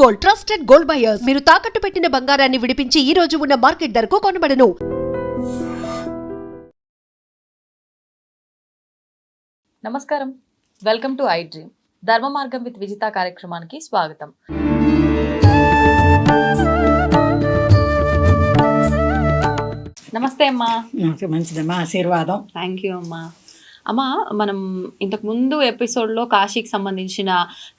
Gold trusted gold buyers మీరు తాకట్టు పెట్టిన బంగారాన్ని విడిపించి ఈ రోజు ఉన్న మార్కెట్ ధరకు కొనబడను. నమస్కారం. వెల్కమ్ టు ఐ డ్రీమ్ ధర్మ మార్గం విత్ విజిత కార్యక్రమానికి స్వాగతం. నమస్తే అమ్మా. మంచిదమ్మా. ఆశీర్వాదం. థ్యాంక్ యూ అమ్మా. అమ్మా మనం ఇంతకు ముందు ఎపిసోడ్లో కాశీకి సంబంధించిన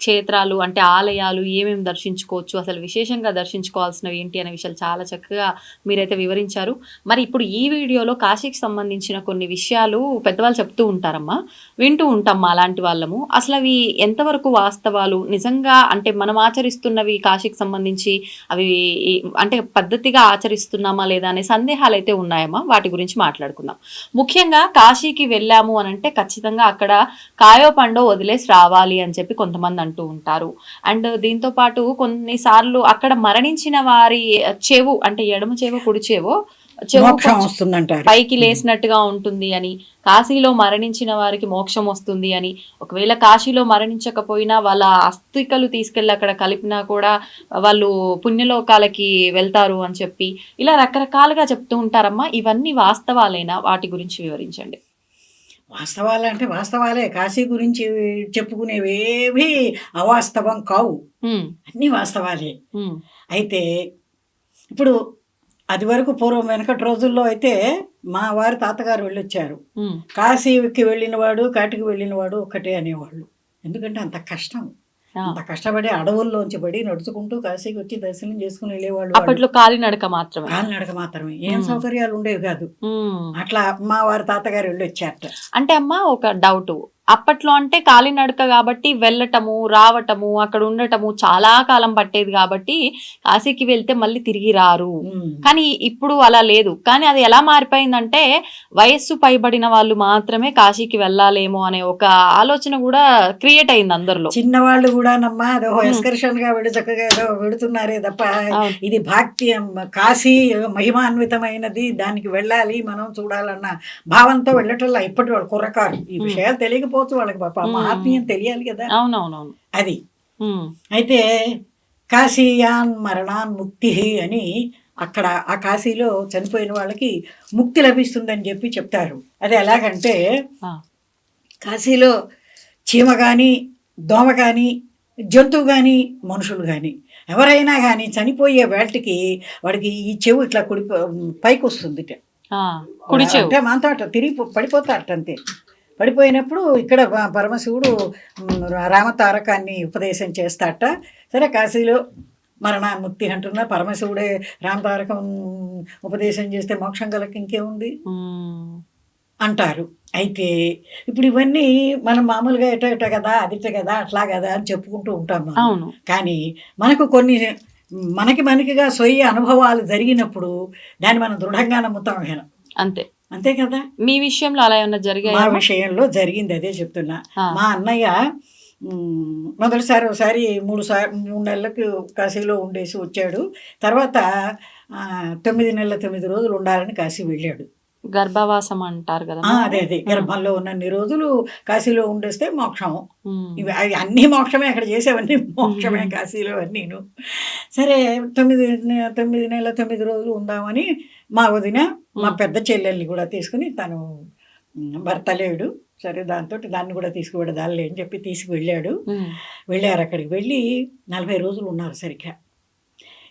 క్షేత్రాలు అంటే ఆలయాలు ఏమేమి దర్శించుకోవచ్చు అసలు విశేషంగా దర్శించుకోవాల్సినవి ఏంటి అనే విషయాలు చాలా చక్కగా మీరైతే వివరించారు. మరి ఇప్పుడు ఈ వీడియోలో కాశీకి సంబంధించిన కొన్ని విషయాలు పెద్దవాళ్ళు చెప్తూ ఉంటారమ్మా వింటూ ఉంటాం అలాంటి వాళ్ళము. అసలు అవి ఎంతవరకు వాస్తవాలు? నిజంగా అంటే మనం ఆచరిస్తున్నవి కాశీకి సంబంధించి అవి అంటే పద్ధతిగా ఆచరిస్తున్నామా లేదా అనే సందేహాలు అయితే ఉన్నాయమ్మా? వాటి గురించి మాట్లాడుకుందాం. ముఖ్యంగా కాశీకి వెళ్ళాము అని అంటే ఖచ్చితంగా అక్కడ కాయో పండో వదిలేసి రావాలి అని చెప్పి కొంతమంది అంటూ ఉంటారు. అండ్ దీంతో పాటు కొన్నిసార్లు అక్కడ మరణించిన వారి చెవు అంటే ఎడమ చెవు కుడి చెవు చెవు పైకి లేసినట్టుగా ఉంటుంది అని కాశీలో మరణించిన వారికి మోక్షం వస్తుంది అని ఒకవేళ కాశీలో మరణించకపోయినా వాళ్ళ అస్థికలు తీసుకెళ్ళి అక్కడ కలిపినా కూడా వాళ్ళు పుణ్యలోకాలకి వెళ్తారు అని చెప్పి ఇలా రకరకాలుగా చెప్తూ ఉంటారమ్మా. ఇవన్నీ వాస్తవాలేనా? వాటి గురించి వివరించండి. వాస్తవాలు అంటే వాస్తవాలే. కాశీ గురించి చెప్పుకునేవేవి అవాస్తవం కావు. అన్నీ వాస్తవాలే. అయితే ఇప్పుడు అది వరకు పూర్వం వెనకటి రోజుల్లో అయితే మా వారి తాతగారు వెళ్ళొచ్చారు. కాశీకి వెళ్ళినవాడు కాటికి వెళ్ళినవాడు ఒకటే అనేవాళ్ళు. ఎందుకంటే అంత కష్టం. అంత కష్టపడి అడవుల్లోంచి పడి నడుచుకుంటూ కాశీకి వచ్చి దర్శనం చేసుకుని వెళ్ళేవాళ్ళు అప్పట్లో కాలినడక మాత్రమే. కాలినడక మాత్రమే. ఏం. సౌకర్యాలు ఉండేవి కాదు. అట్లా మా వారి తాతగారు వెళ్ళి వచ్చారట అంటే అమ్మా ఒక డౌట్. అప్పట్లో అంటే కాలినడక కాబట్టి వెళ్ళటము రావటము అక్కడ ఉండటము చాలా కాలం పట్టేది కాబట్టి కాశీకి వెళ్తే మళ్ళీ తిరిగి రారు. కానీ ఇప్పుడు అలా లేదు కానీ అది ఎలా మారిపోయిందంటే వయస్సు పైబడిన వాళ్ళు మాత్రమే కాశీకి వెళ్ళాలేమో అనే ఒక ఆలోచన కూడా క్రియేట్ అయింది అందరిలో చిన్నవాళ్ళు కూడా నమ్మా అదో మ్మ్. ఎక్స్కర్షన్గా వెళ్ళి చక్కగా ఏదో తప్ప. ఇది భాక్తి కాశీ మహిమాన్వితమైనది దానికి వెళ్ళాలి మనం చూడాలన్న భావంతో వెళ్ళటంలా ఇప్పటి వాళ్ళు కుర్రకారు ఈ. విషయాలు తెలియకపోవచ్చు వాళ్ళకి పాప. మహాత్మ్యం తెలియాలి కదా. అవునవునవును. అది. అయితే కాశీయాన్ మరణాన్ ముక్తి అని అక్కడ ఆ కాశీలో చనిపోయిన వాళ్ళకి ముక్తి లభిస్తుందని చెప్పి చెప్తారు. అది ఎలాగంటే కాశీలో చీమ కానీ దోమ కానీ జంతువు కానీ మనుషులు కానీ ఎవరైనా కానీ చనిపోయే వేళకి వాడికి ఈ చెవు ఇట్లా కుడి పైకి వస్తుంది అంటే మనతో తిరిగి పడిపోతారట అంతే. పడిపోయినప్పుడు ఇక్కడ పరమశివుడు రామతారకాన్ని ఉపదేశం చేస్తాట. సరే కాశీలో మరణాన్ముక్తి అంటున్నా పరమశివుడే రామతారకం ఉపదేశం చేస్తే మోక్షం కలకి ఇంకేముంది? అంటారు. అయితే ఇప్పుడు ఇవన్నీ మనం మామూలుగా ఎట ఎట కదా అదిట కదా అట్లా కదా అని చెప్పుకుంటూ ఉంటాం. అవును. కానీ మనకు కొన్ని మనకి మనకిగా స్వీయ అనుభవాలు జరిగినప్పుడు దాన్ని మనం దృఢంగా నమ్ముతాం. అంతే. అంతే కదా? మీ విషయంలో అలా ఏమన్నా మా జరిగాయా విషయంలో జరిగింది అదే చెప్తున్నా. మా అన్నయ్య మ్, మొదటిసారి ఒకసారి మూడు సార్ మూడు నెలలకు కాశీలో ఉండేసి వచ్చాడు. తర్వాత ఆ, తొమ్మిది నెలల తొమ్మిది రోజులు ఉండాలని కాశీ వెళ్ళాడు. గర్భవాసం అంటారు కదా అదే అదే. గర్భంలో ఉన్నన్ని రోజులు కాశీలో ఉండేస్తే మోక్షం. ఇవి అవి అన్నీ మోక్షమే అక్కడ చేసేవన్నీ మోక్షమే. కాశీలో అన్నీను. సరే తొమ్మిది తొమ్మిది నెలల తొమ్మిది రోజులు ఉందామని మా వదిన మా. పెద్ద చెల్లెల్ని కూడా తీసుకుని తను భర్త లేడు. సరే దాంతో దాన్ని కూడా తీసుకువెడదాలే అని చెప్పి తీసుకువెళ్ళాడు. ఉమ్, వెళ్ళారు అక్కడికి వెళ్ళి నలభై రోజులు ఉన్నారు సరిగ్గా.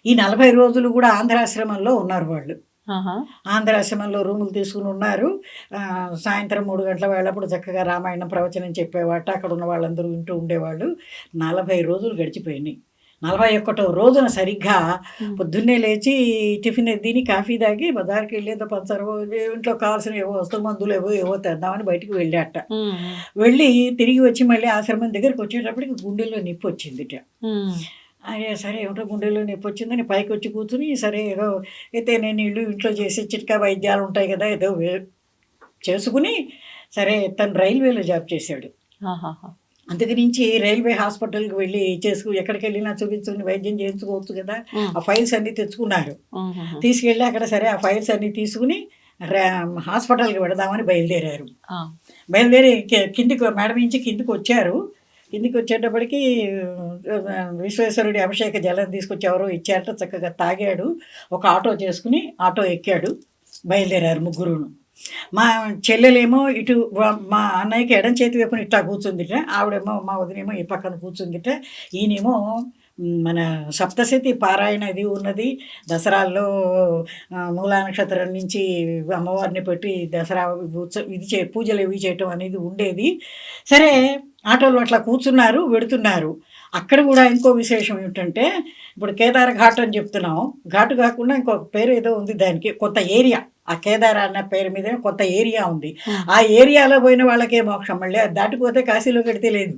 ఈ నలభై రోజులు కూడా ఆంధ్రాశ్రమంలో ఉన్నారు వాళ్ళు. ఆంధ్రాశ్రమంలో రూములు తీసుకుని ఉన్నారు. సాయంత్రం మూడు గంటల వేళప్పుడు చక్కగా రామాయణం ప్రవచనం చెప్పేవాట. అక్కడ ఉన్న వాళ్ళందరూ వింటూ ఉండేవాళ్ళు. నలభై రోజులు గడిచిపోయినాయి. నలభై ఒకటో రోజున సరిగ్గా పొద్దున్నే లేచి టిఫిన్ తిని కాఫీ తాగి బజార్కి వెళ్ళేదో పంచరవో ఇంట్లో కావాల్సిన ఏవో వస్తు మందులు ఏవో ఏవో తెద్దామని బయటికి వెళ్ళాట. వెళ్ళి తిరిగి వచ్చి మళ్ళీ ఆశ్రమం దగ్గరికి వచ్చేటప్పటికి గుండెల్లో నొప్పి వచ్చిందిట. సరే ఏమిటో గుండెల్లో నొప్పి వచ్చిందని పైకి వచ్చి కూర్చుని సరే ఏదో అయితే నేను ఇల్లు ఇంట్లో చేసి చిట్కా వైద్యాలు ఉంటాయి కదా ఏదో చేసుకుని సరే తను రైల్వేలో జాబ్ చేశాడు. ఆహాహా. అందుగురించి రైల్వే హాస్పిటల్కి వెళ్ళి చేసుకు ఎక్కడికి వెళ్ళినా చూపించుకుని వైద్యం చేయించుకోవచ్చు కదా ఆ ఫైల్స్ అన్నీ తెచ్చుకున్నారు. తీసుకెళ్ళి అక్కడ సరే ఆ ఫైల్స్ అన్నీ తీసుకుని హాస్పిటల్కి వెడదామని బయలుదేరారు. బయలుదేరి కిందికి మేడం నుంచి కిందికి వచ్చారు. కిందికి వచ్చేటప్పటికి విశ్వేశ్వరుడి అభిషేక జలం తీసుకొచ్చి ఎవరో ఇచ్చారట చక్కగా తాగాడు. ఒక ఆటో చేసుకుని ఆటో ఎక్కాడు. బయలుదేరారు ముగ్గురును. మా చెల్లెలేమో ఇటు మా అన్నయ్యకి ఎడం చేతి వైపున ఇట్లా కూర్చుందిట ఆవిడేమో మా వదినేమో ఈ పక్కన కూర్చుందిట. ఈయనేమో మన సప్తశతి పారాయణ ఇది ఉన్నది. దసరాల్లో మూలా నక్షత్రం నుంచి అమ్మవారిని పెట్టి దసరా ఉత్సవ ఇది చే పూజలు ఇవి చేయటం అనేది ఉండేది. సరే ఆటోలో అట్లా కూర్చున్నారు వెడుతున్నారు. అక్కడ కూడా ఇంకో విశేషం ఏమిటంటే ఇప్పుడు కేదార ఘాట్ అని చెప్తున్నాం. ఘాటు కాకుండా ఇంకొక పేరు ఏదో ఉంది దానికి కొత్త ఏరియా. ఆ కేదార అన్న పేరు మీద కొత్త ఏరియా ఉంది. ఆ ఏరియాలో పోయిన వాళ్ళకే మోక్షం? మళ్ళీ దాటిపోతే కాశీలో కడితే లేదు.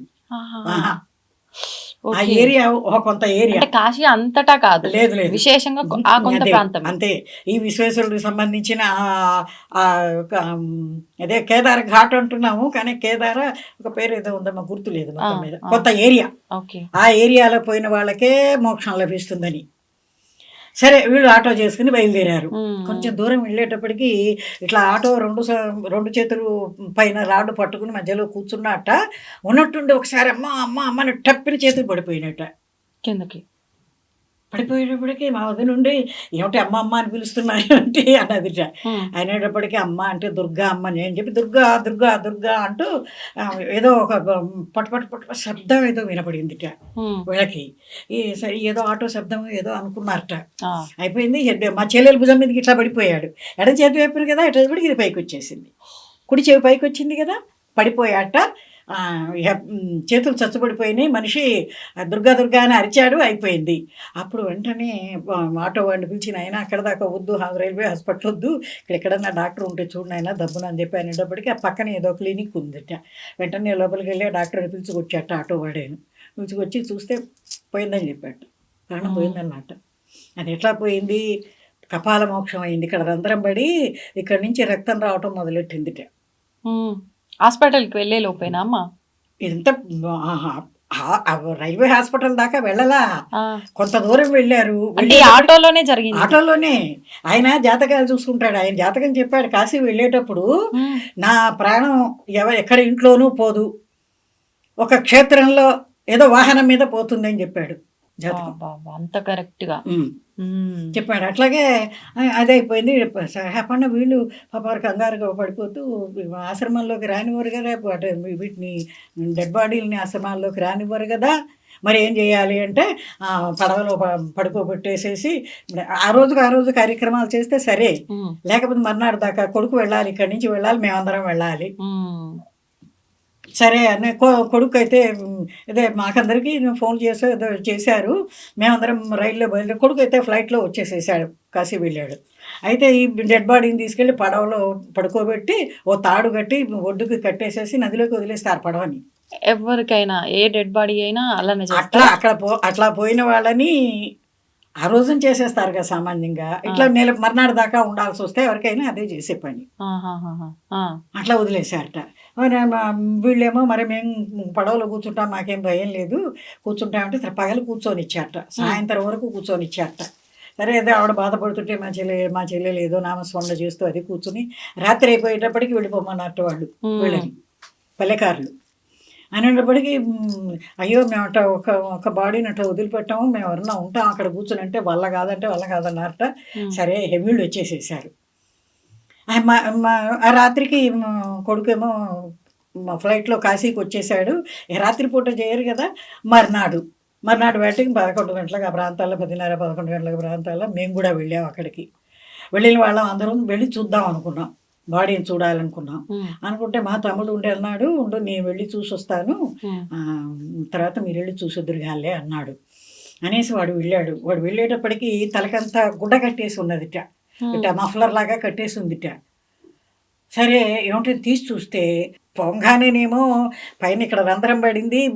ఆ. ఏరియా ఒక కొంత ఏరియా. కాశీ అంతటా కాదు. లేదు లేదు. విశేషంగా ఆ కొంత ప్రాంతం అంతే. ఈ విశ్వేశ్వరుడికి సంబంధించిన అదే కేదార ఘాట్ అంటున్నాము కానీ కేదార ఒక పేరు ఏదో ఉందమ్మా గుర్తు లేదు మొత్తం మీద. కొత్త ఏరియా. ఆ ఏరియాలో పోయిన వాళ్ళకే మోక్షం లభిస్తుందని. సరే వీళ్ళు ఆటో చేసుకుని బయలుదేరారు. కొంచెం దూరం వెళ్ళేటప్పటికి ఇట్లా ఆటో రెండు రెండు చేతులు పైన రాడు పట్టుకుని మధ్యలో కూర్చున్నట్ట ఉన్నట్టుండి ఒకసారి అమ్మ అమ్మ అమ్మని టప్పిన చేతులు పడిపోయినట్ట. కిందకి. పడిపోయేటప్పటికి మా వదిన నుండి ఏమిటి అమ్మ అమ్మ అని పిలుస్తున్నారు అంటే అన్నదిట ఉమ్. అనేటప్పటికి అమ్మ అంటే దుర్గా అమ్మ నేను చెప్పి దుర్గా దుర్గా దుర్గా అంటూ ఏదో ఒక పట్ పట్ పట్ పట్ శబ్దం ఏదో వినపడిందిట ఉమ్. వీళ్ళకి. ఈ సరే ఏదో ఆటో శబ్దం ఏదో అనుకున్నారట. అయిపోయింది. మా చెల్లెలు భుజం మీదకి ఇట్లా పడిపోయాడు. ఎడ చేతి వైపున కదా ఎటప్పటికి ఇది పైకి వచ్చేసింది కుడి చెవి పైకి వచ్చింది కదా పడిపోయాట. చేతులు చచ్చుపడిపోయినాయి మనిషి ఆ, దుర్గా దుర్గా అని అరిచాడు అయిపోయింది. అప్పుడు వెంటనే ఆటో వాడిని పిలిచిన ఆయన అక్కడ దాకా వద్దు రైల్వే హాస్పిటల్ వద్దు ఇక్కడ ఎక్కడన్నా డాక్టర్ ఉంటే చూడండి ఆయన దబ్బున అని చెప్పి అనేటప్పటికి ఆ పక్కన ఏదో క్లినిక్ ఉందట. వెంటనే లోపలికి వెళ్ళి డాక్టర్ని పిలుచుకొచ్చాట ఆటో వాడేను. పిలుచుకొచ్చి చూస్తే పోయిందని చెప్పాడు. ప్రాణం పోయిందన్నమాట. అది ఎట్లా పోయింది? కపాల మోక్షం అయింది. ఇక్కడ రంధ్రం పడి ఇక్కడ నుంచి రక్తం రావటం మొదలెట్టిందిట. హాస్పిటల్కి వెళ్ళే లోపేనా అమ్మ? ఆ రైల్వే హాస్పిటల్ దాకా వెళ్ళలా. కొంత దూరం వెళ్ళారు. ఆటోలోనే జరిగింది. ఆటోలోనే. ఆయన జాతకాలు చూసుకుంటాడు. ఆయన జాతకం చెప్పాడు. కాశీ వెళ్ళేటప్పుడు. నా ప్రాణం ఎవ ఎక్కడ ఇంట్లోనూ పోదు. ఒక క్షేత్రంలో ఏదో వాహనం మీద పోతుందని చెప్పాడు జాతకం. అంత కరెక్ట్గా ఉమ్. ఉమ్. చెప్పాడు. అట్లాగే ఆ, అదే అయిపోయింది హ్యాపన్న వీళ్ళు పాపారు కంగారుగా పడిపోతూ ఆశ్రమంలోకి రానివ్వరు కదా వీటిని డెడ్ బాడీలని ఆశ్రమాల్లోకి రానివ్వరు కదా మరి ఏం చేయాలి అంటే పడవలో పడుకోబెట్టేసేసి ఆ రోజుకు ఆ రోజు కార్యక్రమాలు చేస్తే సరే. లేకపోతే మర్నాడు దాకా కొడుకు వెళ్ళాలి ఇక్కడి నుంచి వెళ్ళాలి మేమందరం వెళ్ళాలి. సరే అని కొడుకు అయితే ఇదే మాకందరికీ ఫోన్ చేసి ఏదో చేశారు. మేమందరం రైల్లో బయలుదేరి కొడుకు అయితే ఫ్లైట్లో వచ్చేసేసాడు కాశీ వెళ్ళాడు. అయితే ఈ డెడ్ బాడీని తీసుకెళ్ళి పడవలో పడుకోబెట్టి ఓ తాడు కట్టి ఒడ్డుకి కట్టేసేసి నదిలోకి వదిలేస్తారు పడవని. ఎవరికైనా ఏ డెడ్ బాడీ అయినా అలానే అట్లా అక్కడ పో అట్లా పోయిన వాళ్ళని ఆ రోజున చేసేస్తారు కదా సామాన్యంగా. ఇట్లా నెల మర్నాడు దాకా ఉండాల్సి వస్తే ఎవరికైనా అదే చేసే పని. అట్లా వదిలేశారట. మా- వీళ్ళేమో మరి మేము పడవలో కూర్చుంటాం మాకేం భయం లేదు. కూర్చుంటామంటే సరే పగలు కూర్చొని ఇచ్చారట సాయంత్రం వరకు కూర్చొని ఇచ్చారట సరే ఏదో ఆవిడ బాధపడుతుంటే మా చెల్లె మా చెల్లెలు ఏదో నామస్మరణ చేస్తూ అది కూర్చుని రాత్రి అయిపోయేటప్పటికి వెళ్ళిపోమన్నట్టు వాళ్ళు. వీళ్ళని పల్లెకారులు. అనేటప్పటికీ అయ్యో మేము అట్ట ఒక ఒక బాడీని అట్ట వదిలిపెట్టాము మేము ఎవరన్నా ఉంటాం అక్కడ కూర్చుని అంటే వల్ల కాదంటే వల్ల కాదన్నారట. సరే హెవీళ్ళు వచ్చేసేసారు. ఆ మా- మా- ఆ రాత్రికి కొడుకేమో మా ఫ్లైట్లో కాశీకి వచ్చేసాడు. రాత్రిపూట చేయరు కదా? మర్నాడు. మర్నాడు వేటకి పదకొండు గంటలకు ఆ ప్రాంతాల్లో పదిన్నర పదకొండు గంటల ప్రాంతాల్లో మేము కూడా వెళ్ళాం అక్కడికి. వెళ్ళిన వాళ్ళం అందరం వెళ్ళి చూద్దాం అనుకున్నాం. బాడీని చూడాలనుకున్నాం. అనుకుంటే మా తమ్ముడు ఉండి అన్నాడు ఉండు నేను వెళ్ళి చూసి వస్తాను తర్వాత మీరు వెళ్ళి చూసొద్దురుగాలే అన్నాడు. అనేసి వాడు వెళ్ళాడు. వాడు వెళ్ళేటప్పటికి తలకంతా గుడ్డ కట్టేసి ఉన్నదిట. ఇట్ట మఫ్లర్ లాగా కట్టేసి ఉందిట సరే ఏమిటో తీసి చూస్తే పొంగానేనేమో పైన ఇక్కడ రంధ్రం పడింది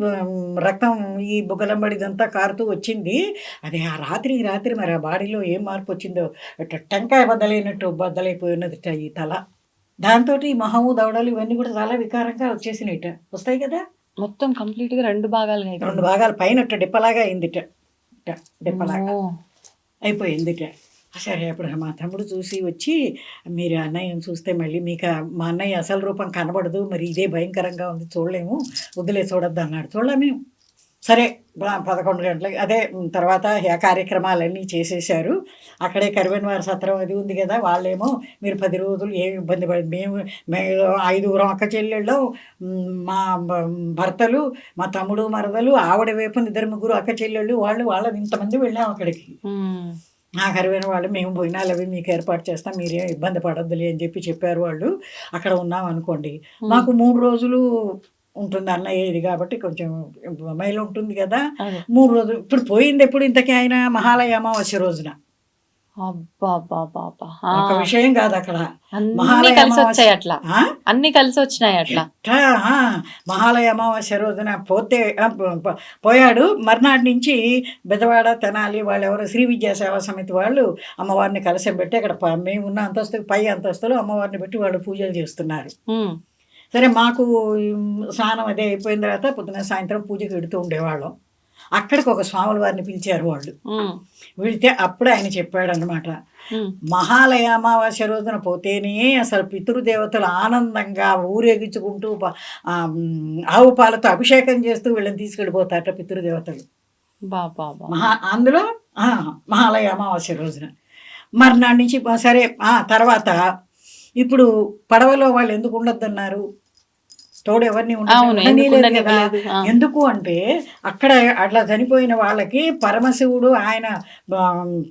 రక్తం ఈ బుగ్గలం పడిదంతా కారుతూ వచ్చింది. అది ఆ రాత్రి ఈ రాత్రి మరి ఆ బాడీలో ఏం మార్పు వచ్చిందో టెంకాయ బద్దలైనట్టు బద్దలైపోయి ఉన్నదిట ఈ తల. దాంతో ఈ మొహము దవడలు ఇవన్నీ కూడా చాలా వికారంగా వచ్చేసినాయిట. వస్తాయి కదా? మొత్తం కంప్లీట్గా రెండు అయిపోయింది. రెండు భాగాలు పైన డిప్పలాగా అయిందిట. డిప్పలాగా. అయిపోయిందిట. సరే అప్పుడు మా తమ్ముడు చూసి వచ్చి మీరు అన్నయ్యని చూస్తే మళ్ళీ మీకు మా అన్నయ్య అసలు రూపం కనబడదు మరి ఇదే భయంకరంగా ఉంది చూడలేము వదిలే చూడొద్దు అన్నాడు. చూడలే మేము. సరే పదకొండు గంటలకి అదే తర్వాత ఆ కార్యక్రమాలన్నీ చేసేసారు అక్కడే కరివెనవారి సత్రం అది ఉంది కదా వాళ్ళేమో మీరు పది రోజులు ఏం ఇబ్బంది పడింది. మేము మేము ఐదుగురం అక్క చెల్లెళ్ళం మా భర్తలు మా తమ్ముడు మరదలు ఆవిడ వైపు ఇద్దరు ముగ్గురు అక్క చెల్లెళ్ళు వాళ్ళు వాళ్ళ ఇంతమంది వెళ్ళాం అక్కడికి. అరవైన వాళ్ళు మేము భోజనాలు అవి మీకు ఏర్పాటు చేస్తాం మీరేం ఇబ్బంది పడద్దులే అని చెప్పి చెప్పారు వాళ్ళు. అక్కడ ఉన్నాం అనుకోండి. మాకు మూడు రోజులు ఉంటుంది అన్నయ్య ఇది కాబట్టి కొంచెం మైలు ఉంటుంది కదా. మూడు రోజులు ఇప్పుడు పోయింది ఎప్పుడు ఇంతకీ ఆయన? మహాలయ అమావాస్య రోజున. ఒక విషయం కాదు అక్కడ. అన్ని కలిసి వచ్చాయి అట్లా? అన్ని కలిసి వచ్చినాయి అట్లా మహాలయ అమావాస్య రోజున పోతే పోయాడు. మర్నాటి నుంచి బెదవాడ తెనాలి వాళ్ళు ఎవరు శ్రీ విద్యా సేవా సమితి వాళ్ళు అమ్మవారిని కలసం పెట్టి అక్కడ మేము ఉన్న అంతస్తు పై అంతస్తులో అమ్మవారిని పెట్టి వాళ్ళు పూజలు చేస్తున్నారు. సరే మాకు స్నానం అదే అయిపోయిన తర్వాత పొద్దున సాయంత్రం పూజకి వెడుతూ ఉండేవాళ్ళం. అక్కడికి ఒక స్వాముల వారిని పిలిచారు వాళ్ళు. వెళితే అప్పుడు ఆయన చెప్పాడు అనమాట. మహాలయ అమావాస్య రోజున పోతేనే అసలు పితృదేవతలు ఆనందంగా ఊరేగించుకుంటూ ఆవు పాలతో అభిషేకం చేస్తూ వీళ్ళని తీసుకెళ్ళిపోతారట పితృదేవతలు. మహా అందులో మహాలయ అమావాస్య రోజున మర్నాడు నుంచి సరే ఆ తర్వాత ఇప్పుడు పడవలో వాళ్ళు ఎందుకు ఉండొద్దన్నారు తోడు ఎవరిని అవును ఎందుకు అంటే అక్కడ అట్లా చనిపోయిన వాళ్ళకి పరమశివుడు ఆయన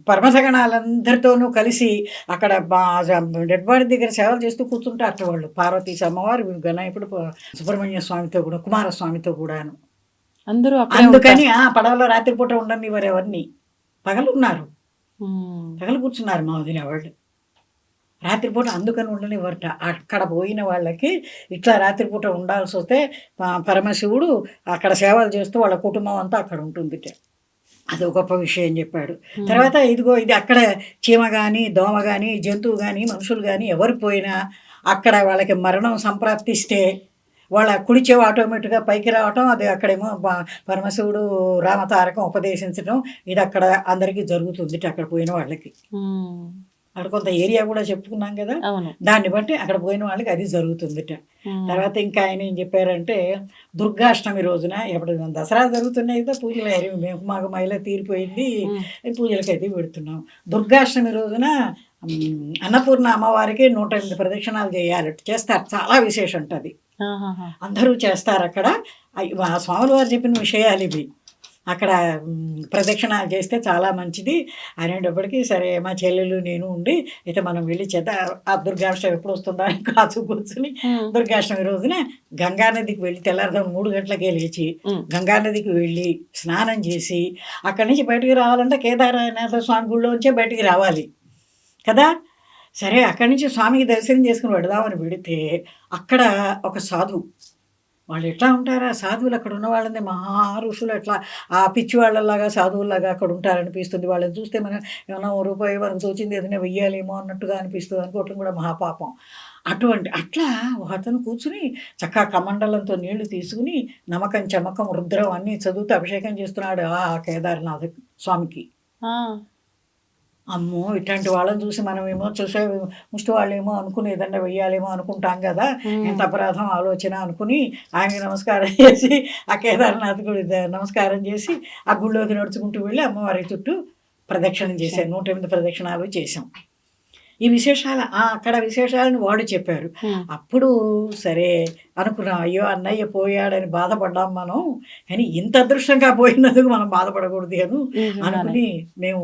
పరమసగణాలందరితోనూ కలిసి అక్కడ డెడ్ బాడీ దగ్గర సేవలు చేస్తూ కూర్చుంటారట వాళ్ళు. పార్వతీ అమ్మవారు గణాయకుడు సుబ్రహ్మణ్య స్వామితో కూడా కుమారస్వామితో కూడాను. అందరూ అందుకని ఆ పడవలో రాత్రిపూట ఉండని వారు ఎవరిని. పగలు ఉన్నారు ఉమ్. పగలు కూర్చున్నారు మా వదిన వాళ్ళు. రాత్రిపూట అందుకని ఉండనివ్వరట. అక్కడ పోయిన వాళ్ళకి ఇట్లా రాత్రిపూట ఉండాల్సి వస్తే పరమశివుడు అక్కడ సేవలు చేస్తూ వాళ్ళ కుటుంబం అంతా అక్కడ ఉంటుంది అది ఒక గొప్ప విషయం చెప్పాడు. తర్వాత ఇదిగో ఇది అక్కడ చీమ కానీ దోమ కానీ జంతువు కానీ మనుషులు కానీ ఎవరు పోయినా అక్కడ వాళ్ళకి మరణం సంప్రాప్తిస్తే వాళ్ళ కుడి చెవి ఆటోమేటిక్గా పైకి రావటం అది అక్కడేమో పరమశివుడు రామతారకం ఉపదేశించడం ఇది అక్కడ అందరికీ జరుగుతుంది అక్కడ పోయిన వాళ్ళకి. అక్కడ కొంత ఏరియా కూడా చెప్పుకున్నాం కదా. దాన్ని బట్టి అక్కడ పోయిన వాళ్ళకి అది జరుగుతుందిట. తర్వాత ఇంకా ఆయన ఏం చెప్పారంటే దుర్గాష్టమి రోజున ఎప్పుడు దసరా జరుగుతున్నాయి కదా పూజలు. మేము మాకు మహిళ తీరిపోయింది పూజలకి అయితే పెడుతున్నాం. దుర్గాష్టమి రోజున అన్నపూర్ణ అమ్మవారికి నూట ఎనిమిది ప్రదక్షిణాలు చేయాలి చేస్తారు. చాలా విశేషం ఉంటుంది. అందరూ చేస్తారు అక్కడ. స్వాముల వారు చెప్పిన విషయాలు ఇవి. అక్కడ మ్, ప్రదక్షిణాలు చేస్తే చాలా మంచిది అనేటప్పటికీ సరే మా చెల్లెలు నేను ఉండి అయితే మనం వెళ్ళి చేత ఆ దుర్గాష్టమి ఎప్పుడు వస్తుందా అని కాచు కూర్చుని. దుర్గాష్టమి రోజున గంగా నదికి వెళ్ళి తెల్లారుదాం మూడు గంటలకే లేచి ఉమ్. గంగా నదికి వెళ్ళి స్నానం చేసి అక్కడి నుంచి బయటికి రావాలంటే కేదారనాథ స్వామి గుళ్ళోంచే బయటికి రావాలి కదా సరే అక్కడి నుంచి స్వామికి దర్శనం చేసుకుని పెడదామని పెడితే అక్కడ ఒక సాధువు వాళ్ళు ఎట్లా ఉంటారా? సాధువులు అక్కడ ఉన్న వాళ్ళని మహా ఋషులు ఎట్లా ఆ పిచ్చి వాళ్ళలాగా సాధువులాగా అక్కడ ఉంటారనిపిస్తుంది. వాళ్ళని చూస్తే మనం ఏమైనా ఓ రూపాయి మనకు తోచింది ఏదైనా వెయ్యాలేమో అన్నట్టుగా అనిపిస్తుంది. అనుకోవటం కూడా మహాపాపం. అటువంటి అట్లా ఒక అతను కూర్చుని చక్కగా కమండలంతో నీళ్ళు తీసుకుని నమ్మకం చమకం రుద్రం అన్నీ చదువుతూ అభిషేకం చేస్తున్నాడు ఆ కేదార్నాథ్ స్వామికి. అమ్మో ఇట్లాంటి వాళ్ళని చూసి మనం ఏమో చూసే ముష్టి వాళ్ళేమో అనుకుని ఏదన్నా వెయ్యాలేమో అనుకుంటాం కదా. ఎంత అపరాధం ఆలోచన అనుకుని ఆయనకి నమస్కారం చేసి ఆ కేదార్నాథ్ గుడి నమస్కారం చేసి ఆ గుళ్ళోకి నడుచుకుంటూ వెళ్ళి అమ్మవారి చుట్టూ ప్రదక్షిణం చేశాం. నూట ఎనిమిది ప్రదక్షిణాలు చేశాం. ఈ విశేషాలు ఆ అక్కడ విశేషాలను వాడు చెప్పారు. అప్పుడు సరే అనుకున్నాం అయ్యో అన్నయ్య పోయాడని బాధపడ్డాం మనం. కానీ ఇంత అదృష్టంగా పోయినందుకు మనం బాధపడకూడదు అని. అనుకుని మేము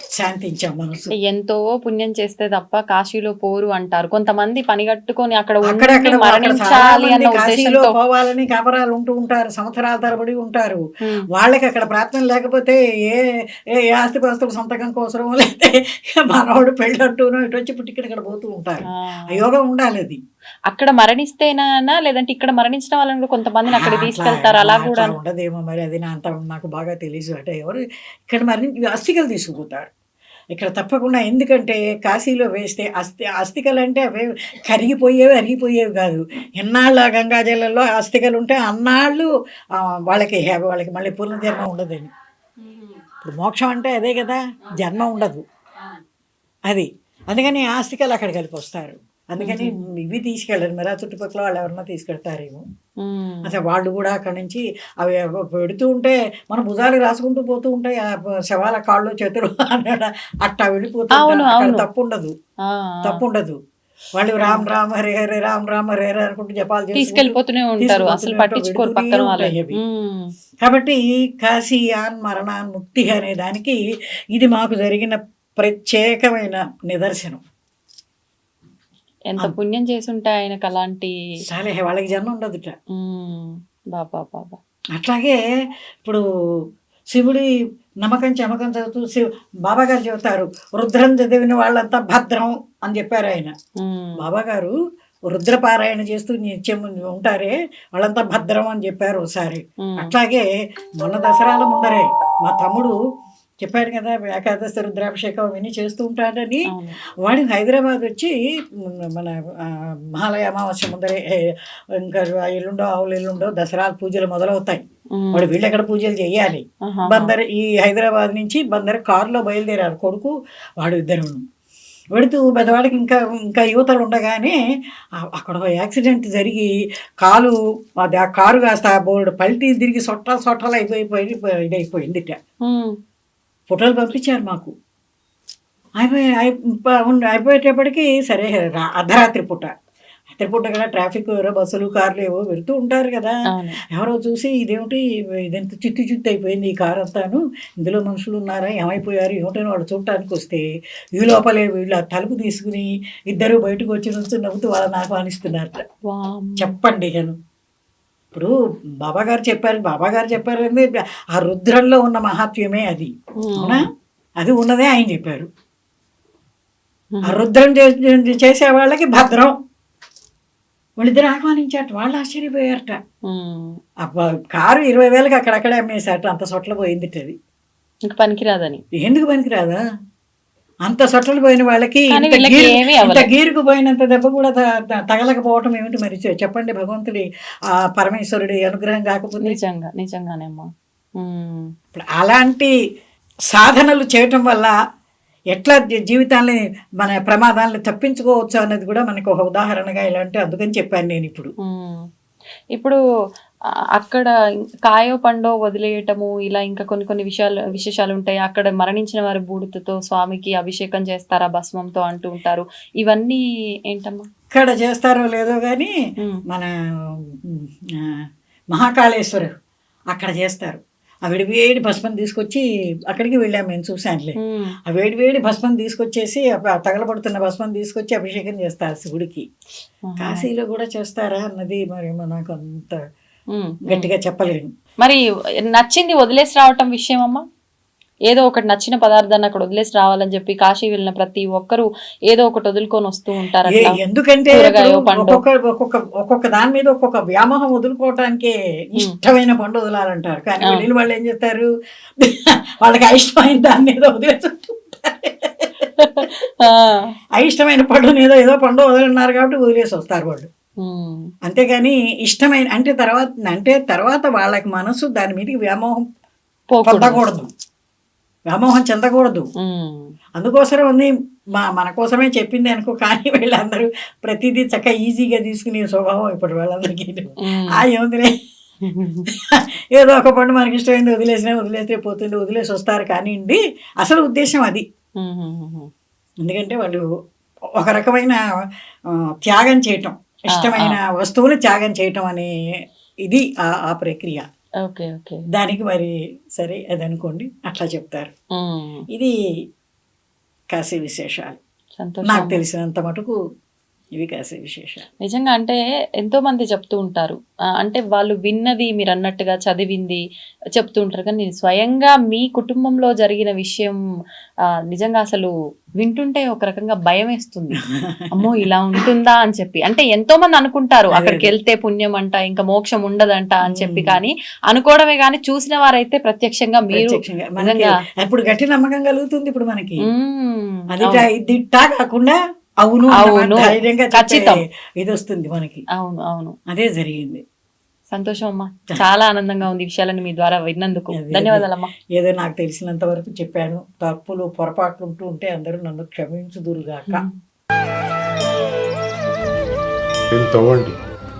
శాంతించాం మనసు ఎంతో పుణ్యం చేస్తే తప్ప కాశీలో పోరు అంటారు. కొంతమంది పని కట్టుకొని అక్కడ మరణించాలి అన్న కాశీలో పోవాలని కాపరాలు ఉంటూ ఉంటారు సంవత్సరాల తరబడి ఉంటారు. వాళ్ళకి అక్కడ ప్రార్థన లేకపోతే ఏ ఏ ఆస్తిపాస్తుల సంతకం కోసమో లేకపోతే మనవాడు పెళ్ళంటూనో ఇటు వచ్చి పుట్టికి ఇక్కడ పోతూ ఉంటారు. యోగం ఉండాలి అది. అక్కడ మరణిస్తేనా లేదంటే ఇక్కడ మరణించిన వాళ్ళని కొంతమందిని అక్కడ తీసుకెళ్తారు. అలా కూడా ఉండదేమో మరి అది నా అంత నాకు బాగా తెలియదు అంటే ఎవరు ఇక్కడ మరి అస్థికలు తీసుకుపోతారు. ఇక్కడ తప్పకుండా ఎందుకంటే కాశీలో వేస్తే అస్థి అస్థికలు అంటే అవే కరిగిపోయేవి అరిగిపోయేవి కాదు. ఎన్నాళ్ళు ఆ గంగాజలంలో అస్థికలు ఉంటే అన్నాళ్ళు వాళ్ళకి వాళ్ళకి మళ్ళీ పునర్జన్మ ఉండదని ఇప్పుడు మోక్షం అంటే అదే కదా జన్మ ఉండదు. అది. అందుకని ఆస్తికలు అక్కడికి కలిపి వస్తారు. అందుకని ఇవి తీసుకెళ్ళరు. మరి ఆ చుట్టుపక్కల వాళ్ళు ఎవరన్నా తీసుకెళ్తారేమో. అసలు వాళ్ళు కూడా అక్కడి నుంచి అవి పెడుతూ ఉంటే మన భుజాలు రాసుకుంటూ పోతూ ఉంటాయి ఆ శవాల కాళ్ళు చేతులు అట్టా వెళ్ళిపోతూ. తప్పు ఉండదు తప్పు ఉండదు వాళ్ళు రామ్ రామ్ హరే హరే రామ్ రామ్ హరే హరే అనుకుంటూ జపాలు తీసుకెళ్ళిపోతూనే ఉంటారు. అసలు పట్టించుకోరు పక్కన. కాబట్టి కాశీయాన్ మరణాన్ ముక్తి అనే దానికి ఇది మాకు జరిగిన ప్రత్యేకమైన నిదర్శనం. ఎంత పుణ్యం చేసుంటే ఆయనకు అలాంటి చాలా వాళ్ళకి జన్మ ఉండదుట ఉమ్, బాబా బాబా అట్లాగే ఇప్పుడు శివుడి నమ్మకం చమకం చదువుతూ శివ బాబా గారు చెబుతారు రుద్రం చదివిన వాళ్ళంతా భద్రం అని చెప్పారు ఆయన. బాబా గారు రుద్రపారాయణ చేస్తూ నిత్యం ఉంటారే వాళ్ళంతా భద్రం అని చెప్పారు ఒకసారి. అట్లాగే మొన్న దసరాల ముందరే మా తమ్ముడు చెప్పాడు కదా ఏకాదశి రుద్రాభిషేకం అవన్నీ చేస్తూ ఉంటాడని. అవును. వాడు హైదరాబాద్ వచ్చి మన మహాలయ అమావాస్య ముందరే ఇంకా ఎల్లుండో ఆవులు ఎల్లుండో దసరా పూజలు మొదలవుతాయి. వాడు వీళ్ళు ఎక్కడ పూజలు చేయాలి. బందర్ ఈ హైదరాబాద్ నుంచి బందర్ కారులో బయలుదేరారు కొడుకు వాడు ఇద్దరు వెళుతూ పెద్దవాడికి ఇంకా ఇంకా యువతలు ఉండగానే అక్కడ యాక్సిడెంట్ జరిగి కాలు అది ఆ కారు కాస్త ఆ బోర్డు పల్టీ తిరిగి సొట్ట సొట్టలు అయిపోయి ఇదైపోయిందిట. ఫోటోలు పంపించారు మాకు. అయిపోయి అయిపోయేటప్పటికి సరే అర్ధరాత్రి పూట. రాత్రి పూట కదా ట్రాఫిక్ ఎవరో బస్సులు కార్లు ఏవో వెళ్తూ ఉంటారు కదా. ఎవరో చూసి ఇదేమిటి ఇదంత చిత్తు చిత్తు అయిపోయింది ఈ కారు అంతాను. ఇందులో మనుషులు ఉన్నారా ఏమైపోయారు ఏమిటని వాళ్ళు చూడటానికి వస్తే ఈ లోపలే వీళ్ళ తలుపు తీసుకుని ఇద్దరు బయటకు వచ్చి నుంచి నవ్వుతూ వాళ్ళని ఆహ్వానిస్తున్నారట. వామ్. చెప్పండి నేను ఇప్పుడు బాబా గారు చెప్పారు బాబా గారు చెప్పారు అంటే ఆ రుద్రంలో ఉన్న మహాత్మ్యమే అది. అవునా? అది ఉన్నదే ఆయన చెప్పారు. ఆ రుద్రం చేసే వాళ్ళకి భద్రం. వాళ్ళిద్దరు ఆహ్వానించారట వాళ్ళు ఆశ్చర్యపోయారట. అబ్బా కారు ఇరవై వేలకు అక్కడక్కడే అమ్మేశారట అంత సొట్ల పోయింది అది. ఇంక పనికిరాదని. ఎందుకు పనికిరాదా? అంత సొట్టలు పోయిన వాళ్ళకి ఇంత. గీరుకు పోయినంత దెబ్బ కూడా తగలకపోవటం ఏమిటి మరి? చెప్పండి భగవంతుడి ఆ పరమేశ్వరుడి అనుగ్రహం కాకపోతే. నిజంగా నిజంగానే అమ్మా ఉమ్, ఇప్పుడు అలాంటి సాధనలు చేయటం వల్ల ఎట్లా జీవితాన్ని మన ప్రమాదాలను తప్పించుకోవచ్చు అన్నది కూడా మనకు ఒక ఉదాహరణగా ఇలాంటి అందుకని చెప్పాను నేను ఇప్పుడు. ఇప్పుడు అక్కడ కాయో పండో వదిలేయటము ఇలా ఇంకా కొన్ని కొన్ని విషయాలు విశేషాలు ఉంటాయి. అక్కడ మరణించిన వారి బూడిదతో స్వామికి అభిషేకం చేస్తారా భస్మంతో అంటూ ఉంటారు. ఇవన్నీ ఏంటమ్మా? ఇక్కడ చేస్తారో లేదో కానీ మన మహాకాళేశ్వర అక్కడ చేస్తారు. ఆ వేడి వేడి భస్మం తీసుకొచ్చి అక్కడికి వెళ్ళాము మేము చూశానులే. ఆ వేడి వేడి భస్మం తీసుకొచ్చేసి తగలబడుతున్న భస్మం తీసుకొచ్చి అభిషేకం చేస్తారు శివుడికి. కాశీలో కూడా చేస్తారా అన్నది మరి నాకు అంత గట్టిగా చెప్పలేను. మరి నచ్చింది వదిలేసి రావటం విషయం అమ్మా ఏదో ఒకటి నచ్చిన పదార్థాన్ని అక్కడ వదిలేసి రావాలని చెప్పి కాశీ వెళ్ళిన ప్రతి ఒక్కరు ఏదో ఒకటి వదులుకొని వస్తూ ఉంటారు ఎందుకంటే. ఒక్కొక్క ఒక్కొక్క ఒక్కొక్క దాని మీద ఒక్కొక్క వ్యామోహం వదులుకోవటానికి ఇష్టమైన పండు వదలాలంటారు. కానీ. వెళ్ళిన వాళ్ళు ఏం చేస్తారు? వాళ్ళకి అయిష్టమైన దాన్ని ఏదో వదిలేస్తుంటారు ఆ, అయిష్టమైన పండు ఏదో ఏదో పండు వదలన్నారు కాబట్టి వదిలేసి వస్తారు వాళ్ళు. అంతేగాని ఇష్టమైన అంటే తర్వాత అంటే తర్వాత వాళ్ళకి మనసు దాని మీదకి వ్యామోహం పొందకూడదు వ్యామోహం చెందకూడదు. ఉమ్, అందుకోసం ఉంది మా మన కోసమే చెప్పింది అనుకో కానీ వీళ్ళందరూ ప్రతిదీ చక్కగా ఈజీగా తీసుకునే స్వభావం ఇప్పుడు వాళ్ళందరికీ. ఉమ్. ఆ ఏముందిలే? ఏదో ఒక పండు మనకి ఇష్టమైంది వదిలేసినా వదిలేస్తే పోతుంది వదిలేసి వస్తారు కానివ్వండి. అసలు ఉద్దేశం అది. ఎందుకంటే వాళ్ళు ఒక రకమైన త్యాగం చేయటం. ఇష్టమైన వస్తువులు త్యాగం చేయటం అనే ఇది ఆ ఆ ప్రక్రియ. Okay okay. దానికి మరి సరే అది అనుకోండి అట్లా చెప్తారు. ఇది కాశీ విశేషాలు. నాకు తెలిసినంత మటుకు ఇవి కాశీ విశేషాలు. నిజంగా అంటే ఎంతో మంది చెప్తూ ఉంటారు. అంటే వాళ్ళు విన్నది మీరు అన్నట్టుగా చదివింది చెప్తూ ఉంటారు. కానీ నేను స్వయంగా మీ కుటుంబంలో జరిగిన విషయం నిజంగా అసలు వింటుంటే ఒక రకంగా భయం వేస్తుంది. అమ్మో ఇలా ఉంటుందా అని చెప్పి. అంటే ఎంతో మంది అనుకుంటారు అక్కడికి. వెళ్తే పుణ్యం అంట ఇంకా మోక్షం ఉండదంట అని చెప్పి. కానీ అనుకోవడమే కానీ చూసిన వారైతే ప్రత్యక్షంగా మీరు ఇప్పుడు గట్టి నమ్మకం కలుగుతుంది ఇప్పుడు మనకి. అది కాకుండా అవును అవును. ఖచ్చితం. ఇది వస్తుంది మనకి. అవును అవును. అదే జరిగింది. సంతోషం అమ్మా. చాలా ఆనందంగా ఉంది విషయాలను మీ ద్వారా విన్నందుకు. ధన్యవాదాలమ్మా. ఏదో నాకు తెలిసినంత వరకు చెప్పాను. తప్పులు పొరపాట్లు ఉంటూ ఉంటే అందరూ నన్ను క్షమించుదురుగాక. తవ్వండి.